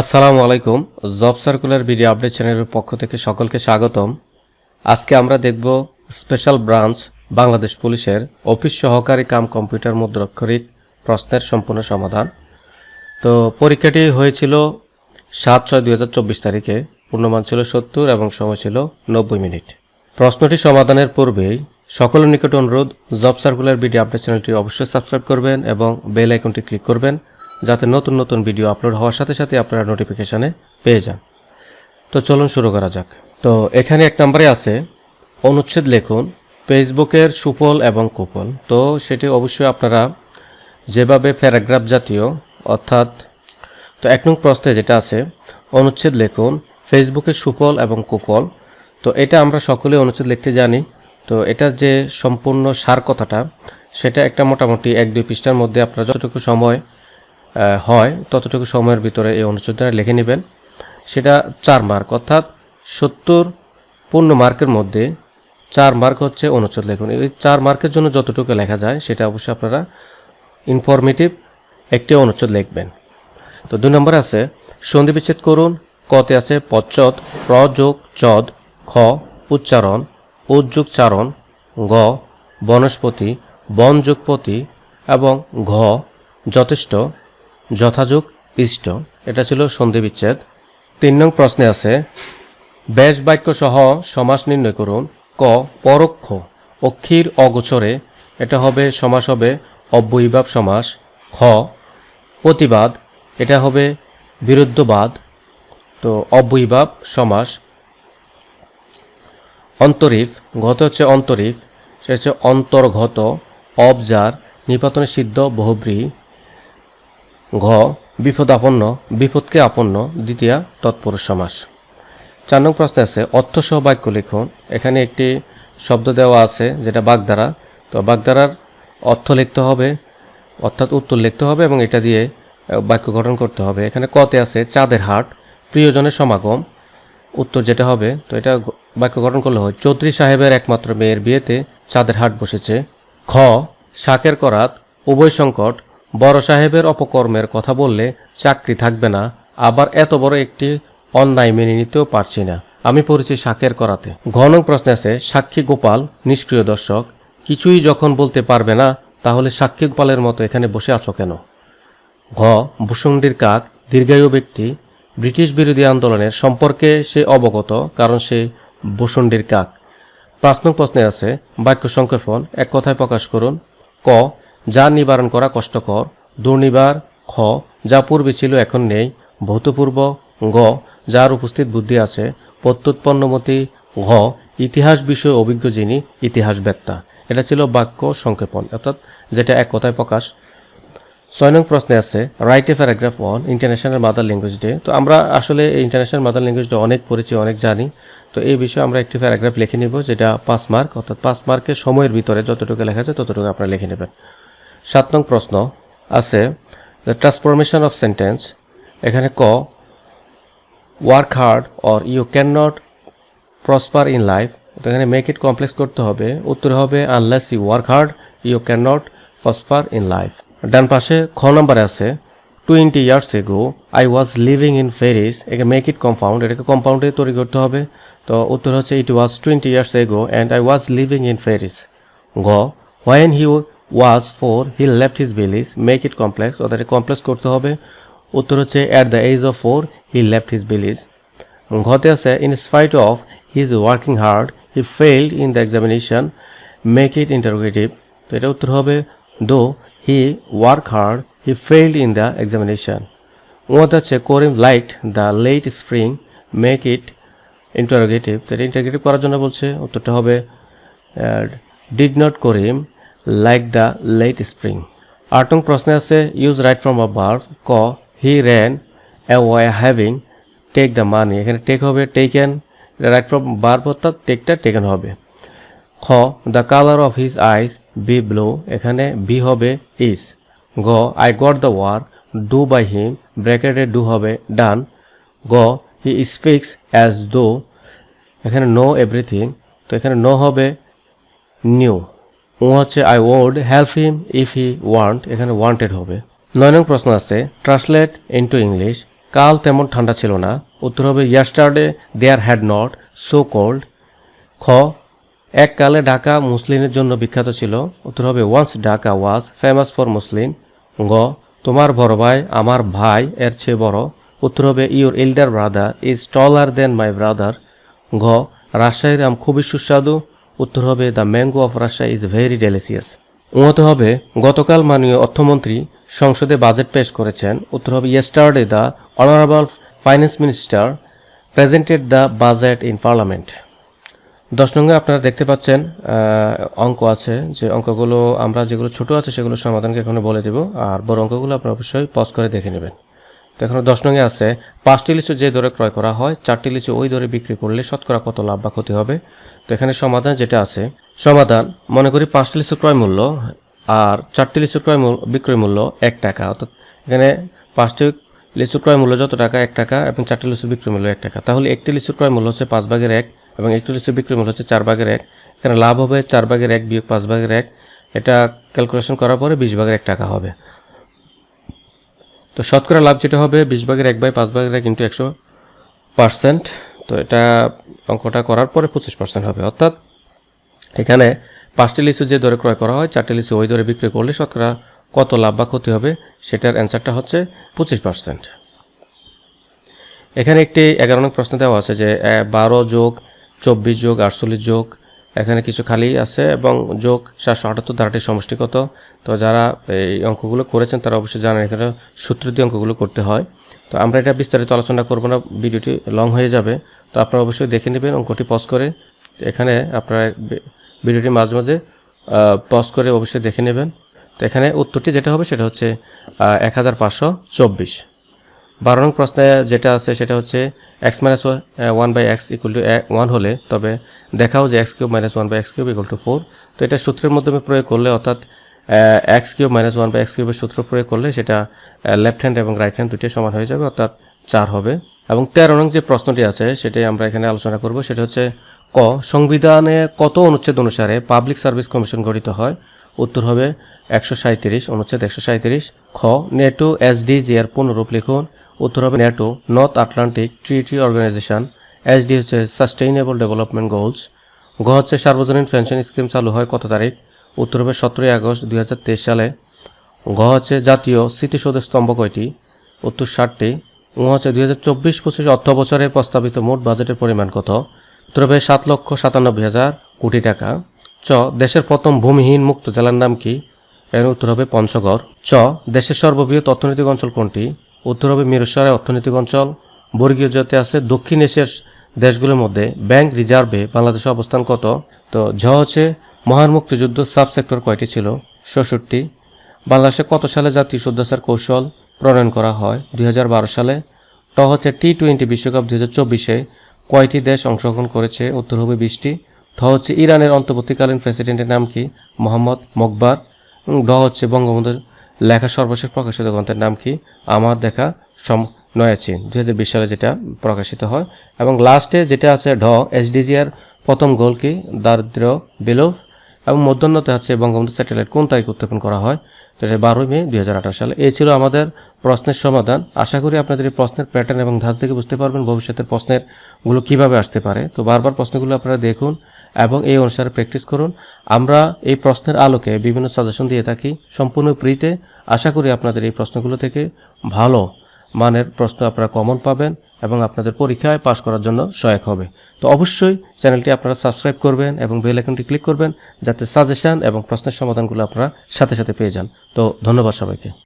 আসসালামু আলাইকুম। Job circular video update চ্যানেলের পক্ষ থেকে সকলকে স্বাগতম। আজকে আমরা দেখব স্পেশাল ব্রাঞ্চ বাংলাদেশ পুলিশের অফিস সহকারী কাম কম্পিউটার মুদ্রাক্ষরিক প্রশ্নের সম্পূর্ণ সমাধান। তো পরীক্ষাটি হয়েছিল সাত ছয় দুই তারিখে। পূর্ণমান ছিল সত্তর এবং সময় ছিল নব্বই মিনিট। প্রশ্নটি সমাধানের পূর্বেই সকলের নিকট অনুরোধ, জব সার্কুলার ভিডিও আপডেট চ্যানেলটি অবশ্যই সাবস্ক্রাইব করবেন এবং বেল আইকনটি ক্লিক করবেন। যাতে নতুন নতুন ভিডিও আপলোড হওয়ার সাথে সাথে আপনারা নোটিফিকেশানে পেয়ে যান। তো চলুন শুরু করা যাক। তো এখানে এক নম্বরে আছে, অনুচ্ছেদ লিখুন, ফেসবুকের সুফল এবং কুফল। তো সেটি অবশ্যই আপনারা যেভাবে প্যারাগ্রাফ জাতীয়, অর্থাৎ তো এক নং প্রশ্নে যেটা আছে, অনুচ্ছেদ লিখুন, ফেসবুকের সুফল এবং কুফল। তো এটা আমরা সকলে অনুচ্ছেদ লিখতে জানি। তো এটার যে সম্পূর্ণ সার কথাটা, সেটা একটা মোটামুটি এক দুই পৃষ্ঠার মধ্যে আপনারা যতটুকু সময় হয়, ততটুকু সময়ের ভিতরে এই অনুচ্ছেদটা লিখে নেবেন। সেটা চার মার্ক, অর্থাৎ সত্তর পূর্ণ মার্কের মধ্যে চার মার্ক হচ্ছে অনুচ্ছেদ লেখুন। এই চার মার্কের জন্য যতটুকু লেখা যায়, সেটা অবশ্যই আপনারা ইনফরমেটিভ একটি অনুচ্ছেদ লিখবেন। তো দুই নম্বর আছে, সন্ধি বিচ্ছেদ করুন, কতে আছে পচ্চদ প্রযোগ চদ, খ উচ্চারণ উদ্যোগ চারণ, গ বনস্পতি বনযোগপতি এবং ঘ যথেষ্ট। যথাযোগ, ইষ্ট। এটা ছিল সন্ধি বিচ্ছেদ। তিন নং প্রশ্নে আছে, বেশ বাক্য সহ সমাস নির্ণয় করুন। ক, পরোক্ষ, অক্ষীর অগোচরে। এটা হবে সমাস হবে অব্যয়ীভাব সমাস। খ, প্রতিবাদ। এটা হবে বিরুদ্ধবাদ। তো অব্যয়ীভাব সমাস। অন্তরীফ, ঘত হচ্ছে অন্তরীফ। সেটা হচ্ছে অন্তর্গত অবজার, নিপাতনে সিদ্ধ, বহুব্রী। ঘ বিপদ আপন্ন বিপদকে আপন্ন, দ্বিতীয়, তৎপুরুষ সমাস। চার নং প্রশ্নে আছে, অর্থসহ বাক্য লিখুন। এখানে একটি শব্দ দেওয়া আছে, যেটা বাগধারা। তো বাগধারার অর্থ লিখতে হবে, অর্থাৎ উত্তর লিখতে হবে এবং এটা দিয়ে বাক্য গঠন করতে হবে। এখানে কতে আছে, চাঁদের হাট, প্রিয়জনের সমাগম। উত্তর যেটা হবে, তো এটা বাক্য গঠন করলে হয়, চৌধুরী সাহেবের একমাত্র মেয়ের বিয়েতে চাঁদের হাট বসেছে। খ, শাকের করাত, উভয় সংকট বড় সাহেবের অপকর্মের কথা বললে চাকরি থাকবে না, আবার এত বড় একটি অন্যায় মেনে নিতেও পারছি না। আমি পড়েছি শাকের করাতে। ঘন প্রশ্নে আছে, সাক্ষী গোপাল, নিষ্ক্রিয় দর্শক, কিছুই যখন বলতে পারবে না, তাহলে সাক্ষী গোপালের মতো এখানে বসে আছো কেন? ঘ, ভূষণ্ডির কাক, দীর্ঘায়ু ব্যক্তি, ব্রিটিশ বিরোধী আন্দোলনের সম্পর্কে সে অবগত, কারণ সে ভূষণ্ডির কাক। পাঁচ নং প্রশ্নে আছে, বাক্য সংক্ষেপণ, এক কথায় প্রকাশ করুন। ক যা নিবারণ করা কষ্টকর, দুর্নিবার, খ, যা পূর্বে ছিল এখন নেই, ভৌতপূর্ব, গ, যার উপস্থিত বুদ্ধি আছে, প্রত্যুৎপন্নমতি, ঘ, ইতিহাস বিষয়ে অভিজ্ঞ যিনি, ইতিহাস বেত্তা। এটা ছিল বাক্য সংক্ষেপণ, অর্থাৎ যেটা এক কথায় প্রকাশ। ছয় নং প্রশ্নে আছে write a paragraph one international mother language day তো আমরা আসলে ইন্টারন্যাশনাল মাদার ল্যাঙ্গুয়েজ ডে অনেক পড়েছি, অনেক জানি। তো এই বিষয়ে আমরা একটি প্যারাগ্রাফ লিখে নিব, যেটা পাঁচ মার্ক অর্থাৎ পাঁচ মার্কের সময়ের ভিতরে যতটুকু লেখা আছে ততটুকু আপনারা লিখে নেবেন। সাত নং প্রশ্ন আছে দ্য ট্রান্সফরমেশন অফ সেন্টেন্স এখানে ক work hard or you can not prosper in life এখানে মেক ইট কমপ্লেক্স করতে হবে। উত্তর হবে unless you work hard you can not prosper in life ডান পাশে খ নম্বরে আছে twenty years ago I was living in Paris একে মেক ইট কম্পাউন্ড এটাকে কম্পাউন্ডে তৈরি করতে হবে। তো উত্তর হচ্ছে it was twenty years ago and I was living in Paris গ when he was four he left his village make it complex অর্থাৎ কমপ্লেক্স করতে হবে। উত্তর হচ্ছে at the age of four he left his village ঘতে আছে in spite of his working hard he failed in the examination make it interrogative তো এটা উত্তর হবে though he work hard he failed in the examination ওয়াত আছে, Karim liked the late spring make it interrogative তো এটা interrogative করার জন্য বলছে, উত্তরটা হবে did not Karim like the late spring আট প্রশ্নে আছে ইউজ রাইট ফ্রম আ বার্ভ ক he ran away having take the money এখানে টেক হবে টেকেন রাইট ফ্রম বার্ভ অর্থাৎ টেকটা টেকেন হবে। খ the colour of his eyes be blue এখানে বি হবে ইস গ I got the work do by him ব্র্যাকেটে ডু হবে ডান গ হি স্পিক্স অ্যাজ দো এখানে নো এভরিথিং তো এখানে নো হবে নিউ ও হচ্ছে I would help him if he want এখানে ওয়ান্টেড হবে। নয় নং প্রশ্ন আছে ট্রান্সলেট ইনটু ইংলিশ কাল তেমন ঠান্ডা ছিল না, উত্তর হবে yesterday there had not so cold খ এককালে ঢাকা মুসলিমের জন্য বিখ্যাত ছিল, উত্তর হবে once Dhaka was famous for Muslim গ, তোমার বড় ভাই আমার ভাই এর চেয়ে বড়, উত্তর হবে your elder brother is taller then my brother ঘ রাজশাহীর আম খুবই সুস্বাদু উত্তর হবে the mango of Russia is very delicious উন্নত হবে, গতকাল মাননীয় অর্থমন্ত্রী সংসদে বাজেট পেশ করেছেন। উত্তর হবে yesterday the honourable finance minister presented the budget in parliament দশ নঙ্গে আপনারা দেখতে পাচ্ছেন অঙ্ক আছে যে অঙ্কগুলো আমরা যেগুলো ছোট আছে সেগুলো সমাধানকে এখানে বলে দেব, আর বড় অঙ্কগুলো আপনারা অবশ্যই পজ করে দেখে নেবেন। তো দশ নঙ্গে আছে, পাঁচটি লিচু যে দরে ক্রয় করা হয়, চারটি লিচু ওই দরে বিক্রি করলে শতকরা কত লাভ বা ক্ষতি হবে? তো এখানে সমাধান যেটা আছে, সমাধান, মনে করি পাঁচটি লিচু ক্রয় মূল্য আর চারটি লিচু ক্রয় বিক্রয় মূল্য এক টাকা। অর্থাৎ এখানে পাঁচটি লিচু ক্রয় মূল্য যত টাকা, এক টাকা, এবং চারটি লিচু বিক্রয় মূল্য এক টাকা। তাহলে একটি লিচু ক্রয় মূল্য হচ্ছে পাঁচ ভাগের এক, এবং একটি লিচু বিক্রয় মূল্য হচ্ছে চার ভাগের এক। এখানে লাভ হবে চার ভাগের এক বিয়োগ পাঁচ ভাগের এক। এটা ক্যালকুলেশন করার পরে বিশ ভাগের এক টাকা হবে। তো শতকরা লাভ যেটা হবে, বিশ ভাগের এক বাই পাঁচ ভাগের এক ইন্টু একশো পার্সেন্ট। তো এটা অঙ্কটা করার পরে পঁচিশ পার্সেন্ট হবে। অর্থাৎ এখানে পাঁচটি লিচু যে দরে ক্রয় করা হয়, চারটি লিচু ওই দরে বিক্রি করলে শতকরা কত লাভ বা ক্ষতি হবে, সেটার অ্যান্সারটা হচ্ছে পঁচিশ পার্সেন্ট। এখানে একটি এগারো নং প্রশ্ন দেওয়া আছে যে বারো যোগ চব্বিশ যোগ আটচল্লিশ যোগ এখানে কিছু খালি আছে এবং যোগ, সাতশো আটাত্তর ধারাটির সমষ্টি কত তো যারা এই অঙ্কগুলো করেছেন, তারা অবশ্যই জানেন এখানে সূত্র দিয়ে অঙ্কগুলো করতে হয়। তো আমরা এটা বিস্তারিত আলোচনা করব না, ভিডিওটি লং হয়ে যাবে। তো আপনারা অবশ্যই দেখে নেবেন, অঙ্কটি পজ করে। এখানে আপনারা ভিডিওটি মাঝে মাঝে পজ করে অবশ্যই দেখে নেবেন। তো এখানে উত্তরটি যেটা হবে সেটা হচ্ছে এক হাজার পাঁচশো চব্বিশ। বারো নং প্রশ্নে যেটা আছে সেটা হচ্ছে x minus one by x equal to one হলে তবে দেখাও যে x cube minus one by x cube equal to four তো এটা সূত্রের মাধ্যমে প্রয়োগ করলে অর্থাৎ x cube minus one by x কিউবের সূত্র প্রয়োগ করলে সেটা লেফট হ্যান্ড এবং রাইট হ্যান্ড দুটোই সমান হয়ে যাবে, অর্থাৎ চার হবে। এবং তেরো নং যে প্রশ্নটি আছে সেটাই আমরা এখানে আলোচনা করব, সেটা হচ্ছে ক, সংবিধানে কত অনুচ্ছেদ অনুসারে পাবলিক সার্ভিস কমিশন গঠিত হয়? উত্তর হবে একশো সাঁত্রিশ অনুচ্ছেদ একশো সাঁত্রিশ খ, নেটো এসডিজি এর পুনরূপ লিখুন। উত্তর হবে NATO North Atlantic treaty organization, SD হচ্ছে সাস্টেইনেবল ডেভেলপমেন্ট গোলস, গ হচ্ছে সার্বজনীন পেনশন স্কিম চালু হয় কত তারিখ, উত্তর হবে সতেরোই আগস্ট দুই হাজার তেইশ সালে, ঘ হচ্ছে জাতীয় স্মৃতিসৌধের স্তম্ভ কয়টি, উত্তর ষাটটি উ হচ্ছে দুই হাজার চব্বিশ পঁচিশ অর্থ বছরে প্রস্তাবিত মোট বাজেটের পরিমাণ কত, উত্তর হবে সাত লক্ষ সাতানব্বই হাজার কোটি টাকা, চ দেশের প্রথম ভূমিহীন মুক্ত জেলার নাম কি, এর উত্তর হবে পঞ্চগড়, চ দেশের সর্ববৃহৎ অর্থনৈতিক অঞ্চল কোনটি উত্তর হবে মিরসরাই অর্থনৈতিক অঞ্চল। বর্গীয় জাতি আছে দক্ষিণ এশিয়ার দেশগুলোর মধ্যে। ব্যাংক রিজার্ভে বাংলাদেশের অবস্থান কত? তো ঝ হচ্ছে মহান মুক্তিযুদ্ধ সাব সেক্টর কয়টি ছিল? ষষট্টি। বাংলাদেশে কত সালে জাতীয় শুদ্ধাচার কৌশল প্রণয়ন করা হয়? দুই হাজার বারো সালে। ট হচ্ছে টি টোয়েন্টি বিশ্বকাপ দুই হাজার চব্বিশে। কয়টি দেশ অংশগ্রহণ করেছে? উত্তর হবে বিশটি। ঠ হচ্ছে ইরানের অন্তর্বর্তীকালীন প্রেসিডেন্টের নাম কি? মোহাম্মদ মকবার। ড হচ্ছে বঙ্গবন্ধুর লেখা সর্বশেষ প্রকাশিত গ্রন্থের নাম কি? আমার দেখা সম নয়াচীন দুই হাজার বিশ সালে যেটা প্রকাশিত হয়। এবং লাস্টে যেটা আছে, ঢ, এসডিজিআর প্রথম গোল কি? দারিদ্র বিলোপ। এবং মধ্যাহ্নতে আছে বঙ্গবন্ধু স্যাটেলাইট। কোন তারিখ উত্থাপন করা হয়? তো এটা বারোই মে দুই হাজার আঠারো সালে। এই ছিল আমাদের প্রশ্নের সমাধান। আশা করি আপনাদের এই প্রশ্নের প্যাটার্ন এবং ধাঁচ দেখে বুঝতে পারবেন ভবিষ্যতের প্রশ্নেরগুলো কীভাবে আসতে পারে। তো বারবার প্রশ্নগুলো আপনারা দেখুন। এবং এই অনুসারে প্র্যাকটিস করুন। আমরা এই প্রশ্নের আলোকে বিভিন্ন সাজেশন দিয়ে থাকি। সম্পূর্ণ ফ্রিতে আশা করি আপনাদের এই প্রশ্নগুলো থেকে ভালো মানের প্রশ্ন আপনারা কমন পাবেন এবং আপনাদের পরীক্ষায় পাশ করার জন্য সহায়ক হবে। তো অবশ্যই চ্যানেলটি আপনারা সাবস্ক্রাইব করবেন এবং বেল আইকনটি ক্লিক করবেন যাতে সাজেশন এবং প্রশ্নের সমাধানগুলো আপনারা সাথে সাথে পেয়ে যান। তো ধন্যবাদ সবাইকে।